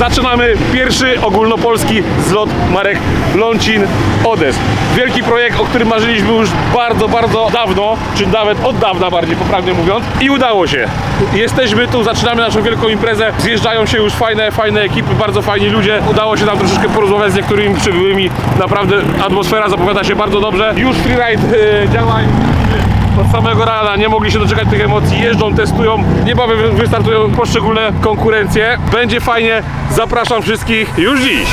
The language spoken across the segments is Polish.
Zaczynamy pierwszy ogólnopolski zlot marek Lącin Odes. Wielki projekt, o którym marzyliśmy już bardzo, bardzo dawno, czy nawet od dawna bardziej poprawnie mówiąc. I udało się. Jesteśmy tu, zaczynamy naszą wielką imprezę. Zjeżdżają się już fajne, fajne ekipy, bardzo fajni ludzie. Udało się nam troszeczkę porozmawiać z niektórymi przybyłymi. Naprawdę atmosfera zapowiada się bardzo dobrze. Już freeride yy, działa. Od samego rana nie mogli się doczekać tych emocji, jeżdżą, testują, niebawem wystartują poszczególne konkurencje. Będzie fajnie, zapraszam wszystkich już dziś.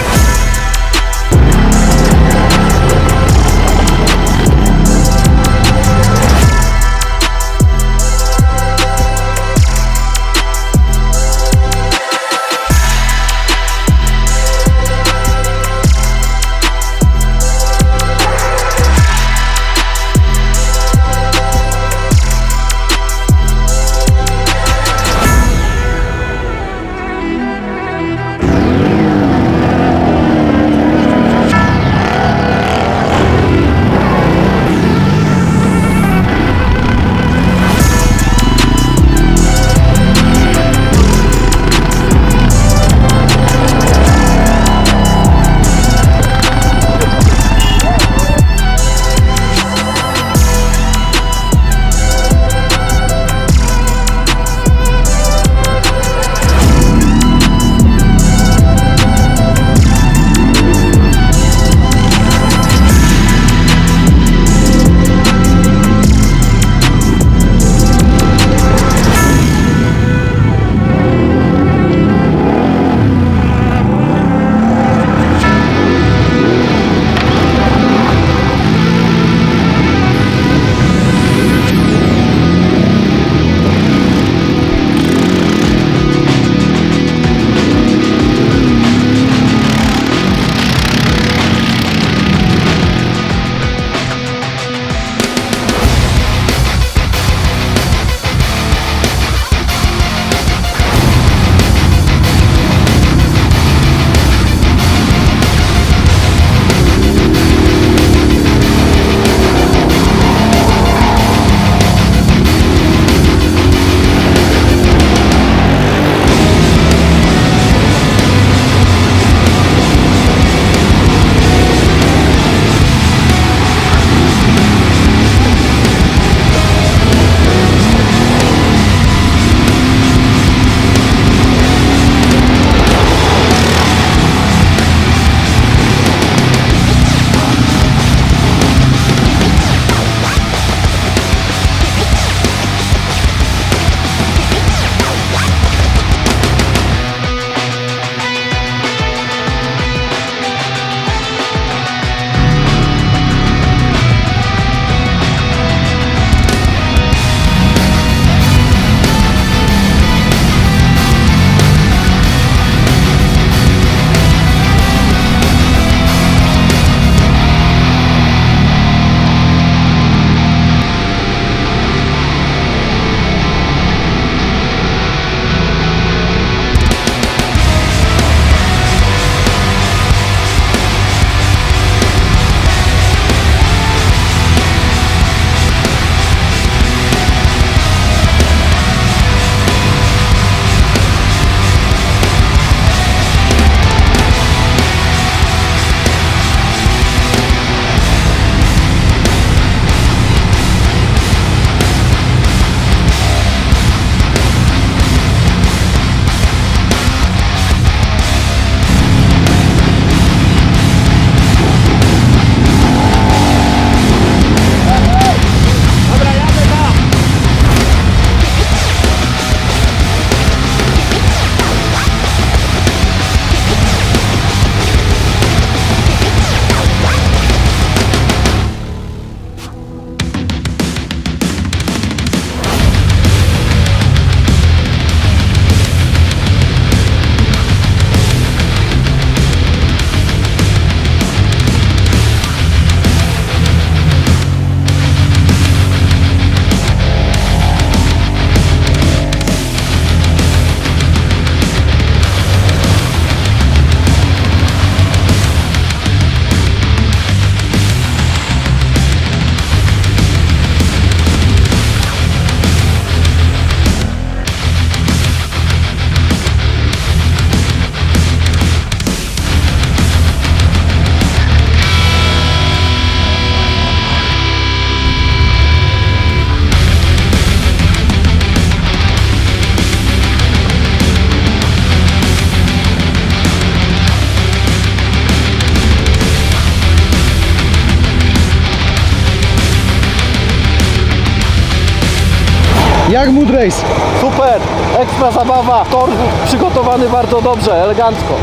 Jak Mood Race? Super, ekstra zabawa, tor przygotowany bardzo dobrze, elegancko.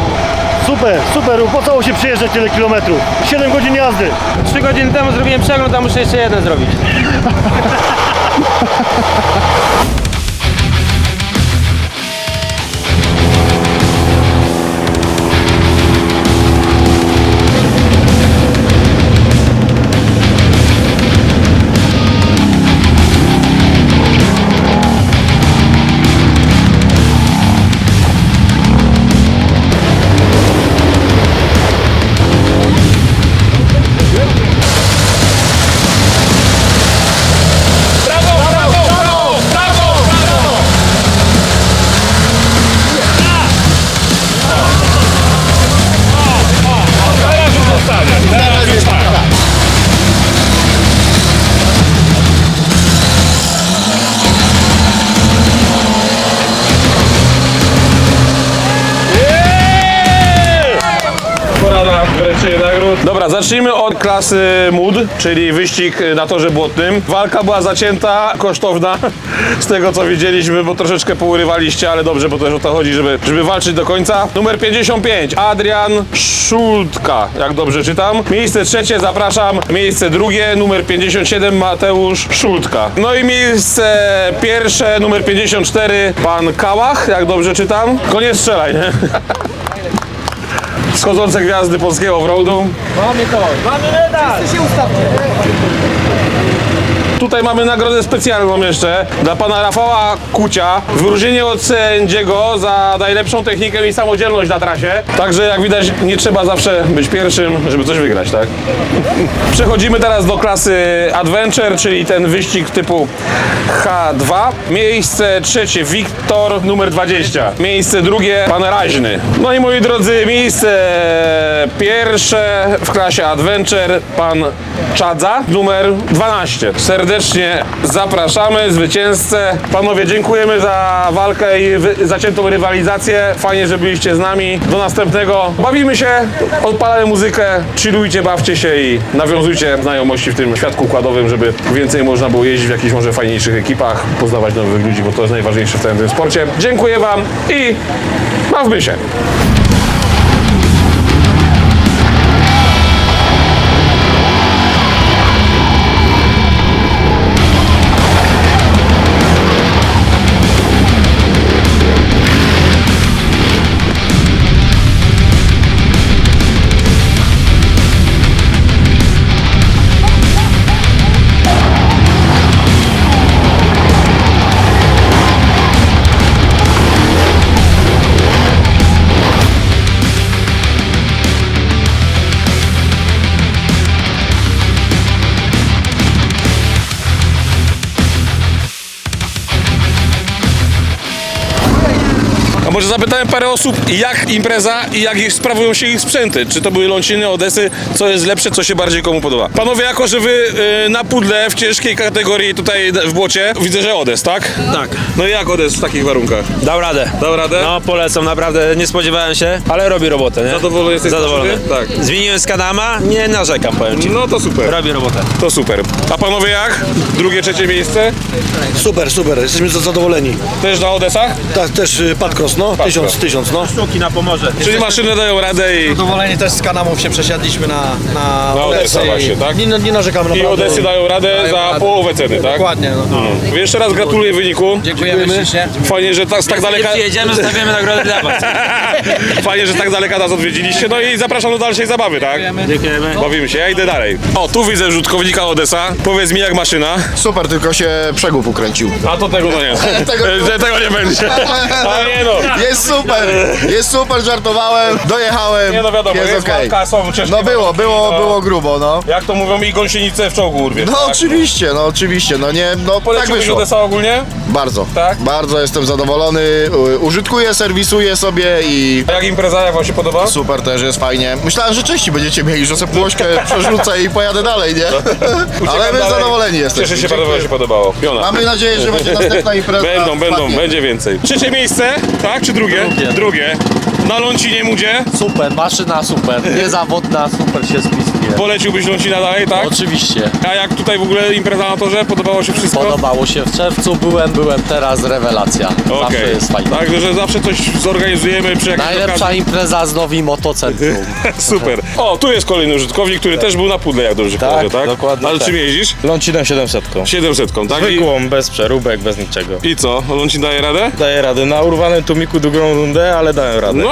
Super, super, opłacało się przejeżdżać tyle kilometrów. 7 godzin jazdy. 3 godziny temu zrobiłem przegląd, a muszę jeszcze jeden zrobić. zacznijmy od klasy MUD, czyli wyścig na torze błotnym. Walka była zacięta, kosztowna, z tego co widzieliśmy, bo troszeczkę pourywaliście, ale dobrze, bo też o to chodzi, żeby, żeby walczyć do końca. Numer 55, Adrian Szultka, jak dobrze czytam. Miejsce trzecie, zapraszam. Miejsce drugie, numer 57, Mateusz Szultka. No i miejsce pierwsze, numer 54, pan Kałach, jak dobrze czytam. Koniec strzelaj, nie? Schodzące gwiazdy polskiego offroadu. Mamy to, mamy medal! Tutaj mamy nagrodę specjalną jeszcze dla pana Rafała Kucia. Wyróżnienie od sędziego za najlepszą technikę i samodzielność na trasie. Także jak widać nie trzeba zawsze być pierwszym, żeby coś wygrać, tak? Przechodzimy teraz do klasy Adventure, czyli ten wyścig typu H2. Miejsce trzecie Wiktor numer 20. Miejsce drugie pan Raźny. No i moi drodzy, miejsce pierwsze w klasie Adventure pan Czadza numer 12. Serdecznie zapraszamy zwycięzcę. Panowie, dziękujemy za walkę i zaciętą rywalizację. Fajnie, że byliście z nami. Do następnego. Bawimy się, odpalamy muzykę, chillujcie, bawcie się i nawiązujcie znajomości w tym świadku układowym, żeby więcej można było jeździć w jakichś może fajniejszych ekipach, poznawać nowych ludzi, bo to jest najważniejsze w całym tym sporcie. Dziękuję Wam i bawmy się. Zapytałem parę osób, jak impreza i jak ich sprawują się ich sprzęty. Czy to były Ląciny, Odesy, co jest lepsze, co się bardziej komu podoba. Panowie, jako że wy y, na pudle w ciężkiej kategorii tutaj w błocie, widzę, że Odes, tak? Tak, No i jak Odes w takich warunkach? dał radę. Dał radę? No polecam, naprawdę nie spodziewałem się, ale robi robotę, nie? Zadowolony jesteś z Zadowolony. maszyny? Tak. Zmieniłem z kanama, nie narzekam, powiem ci. No to super. Robi robotę. To super. A panowie jak? Drugie, trzecie miejsce? Super, super, jesteśmy za- zadowoleni. Też na Odesach? Tak, też y, Patcross, no, tysiąc, tysiąc, no. Sztuki na pomorze. Czyli maszyny dają radę i, Zadowoleni też z kanamów się przesiadliśmy na, na, na Odessa Odessę i- właśnie, tak? Nie, nie narzekamy I naprawdę. Odesy dają radę Dają za radę. połowę ceny, tak? Dokładnie, no. Jeszcze raz gratuluję wyniku. Dziękujemy ślicznie. Fajnie, że tak, z tak daleka... Przyjedziemy, zostawimy nagrodę dla was. Fajnie, że tak daleka nas odwiedziliście. No i zapraszam do dalszej zabawy, tak? Dziękujemy. Bawimy się, ja idę dalej. O, tu widzę rzutownika Odessa. Powiedz mi jak maszyna. Super, tylko się przegub ukręcił. A to tego no nie. Tego- Że tego nie będzie. A nie no. Jest super, jest super, żartowałem, dojechałem, Nie no wiadomo, jest jest okej. walka, są ciężkie No było, warunki, było, no. było grubo, no. Jak to mówią i gąsienicę w czołgu urwie. No tak? oczywiście, no oczywiście, no nie, no tak Poleciłbyś wyszło. Odessa ogólnie? Bardzo, Tak? bardzo jestem zadowolony, u- użytkuję, serwisuję sobie i A jak impreza, jak wam się podoba? super też jest fajnie. Myślałem, że części będziecie mieli, że sobie płośkę przerzucę i pojadę dalej, nie? Ale my dalej. zadowoleni jesteśmy. Cieszę się bardzo, że się podobało. Jona. Mamy nadzieję, że będzie następna impreza. Będą, będą, będzie więcej. Trzecie miejsce, tak? Czy drugie? Drugie. Na Lącinie Mudzie? Super, maszyna super, niezawodna, super się spiskuje. Poleciłbyś Lącina dalej, tak? Oczywiście. A jak tutaj w ogóle impreza na torze? Podobało się wszystko? Podobało się w czerwcu, byłem, byłem teraz, rewelacja. Zawsze Okej. jest fajnie. Także, że zawsze coś zorganizujemy przy jakiejś Najlepsza okazji. impreza z Nowi Motocentrum. Super. O, tu jest kolejny użytkownik, który też był na pudle, jak dobrze Tak, kojarzę, tak? dokładnie Ale tak. czym jeździsz? Lącinem 700. 700, tak? I, Zwykłą, bez przeróbek, bez niczego. I co? Lącin daje radę? Daję radę. Na urwanym tumiku drugą rundę, ale dałem radę. No,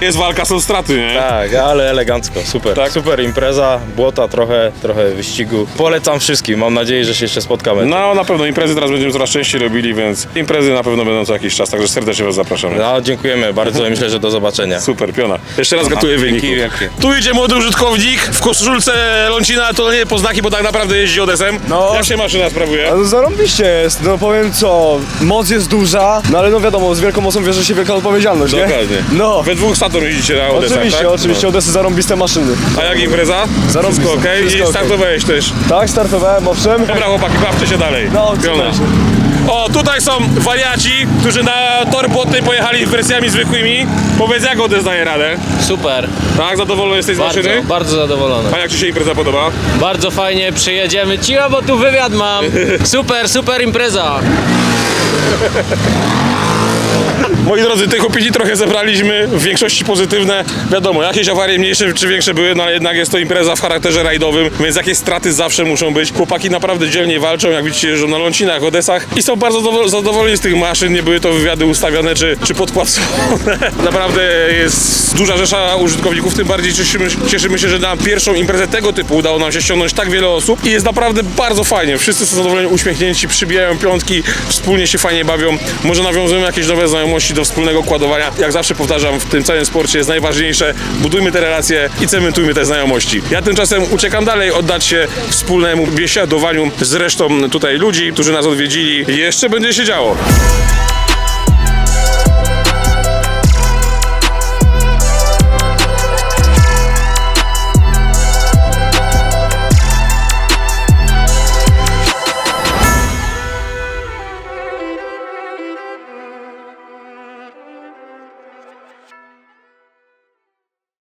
jest walka, są straty, nie? Tak, ale elegancko, super. Tak? Super impreza, błota trochę, trochę wyścigu. Polecam wszystkim, mam nadzieję, że się jeszcze spotkamy. No, na pewno imprezy teraz będziemy coraz częściej robili, więc imprezy na pewno będą co jakiś czas, także serdecznie Was zapraszamy. No, dziękujemy bardzo i myślę, że do zobaczenia. Super, piona. Jeszcze raz gratuluję wyniku. dzięki wielkie. Tu idzie młody użytkownik w koszulce Lącina, to nie poznaki, bo tak naprawdę jeździ Odesem. No. Jak się maszyna sprawuje? No zarąbiście jest, no powiem co, moc jest duża, no ale no wiadomo, z wielką mocą wiąże się wielka odpowiedzialność, nie? Dokładnie. No, We dwóch stator jeździcie na Odesach, oczywiście, tak? oczywiście, Odesy zarąbiste maszyny. No. A jak impreza? Wszystko I okej. startowałeś też. Tak, startowałem, owszem. Dobra chłopaki, bawcie się dalej. No, Piona. super. O, tutaj są wariaci, którzy na tor błotny pojechali wersjami zwykłymi. Powiedz, jak Odes daje radę? Super, Tak, zadowolony jesteś z bardzo, maszyny? bardzo zadowolony. A jak Ci się impreza podoba? Bardzo fajnie, przyjedziemy. Cicho, bo tu wywiad mam. Super, super impreza. Moi drodzy, tych opinii trochę zebraliśmy, w większości pozytywne. Wiadomo, jakieś awarie mniejsze czy większe były, no ale jednak jest to impreza w charakterze rajdowym, więc jakieś straty zawsze muszą być. Chłopaki naprawdę dzielnie walczą, jak widzicie, jeżdżą na Lącinach, Odesach i są bardzo dowo- zadowoleni z tych maszyn. Nie były to wywiady ustawione czy, czy podpłacone. naprawdę jest duża rzesza użytkowników, tym bardziej cieszymy, cieszymy się, że na pierwszą imprezę tego typu udało nam się ściągnąć tak wiele osób i jest naprawdę bardzo fajnie. Wszyscy są zadowoleni, uśmiechnięci, przybijają piątki, wspólnie się fajnie bawią. Może nawiązujemy jakieś nowe znajomości do wspólnego kładowania. Jak zawsze powtarzam, w tym całym sporcie jest najważniejsze. Budujmy te relacje i cementujmy te znajomości. Ja tymczasem uciekam dalej, oddać się wspólnemu biesiadowaniu z resztą tutaj ludzi, którzy nas odwiedzili. Jeszcze będzie się działo.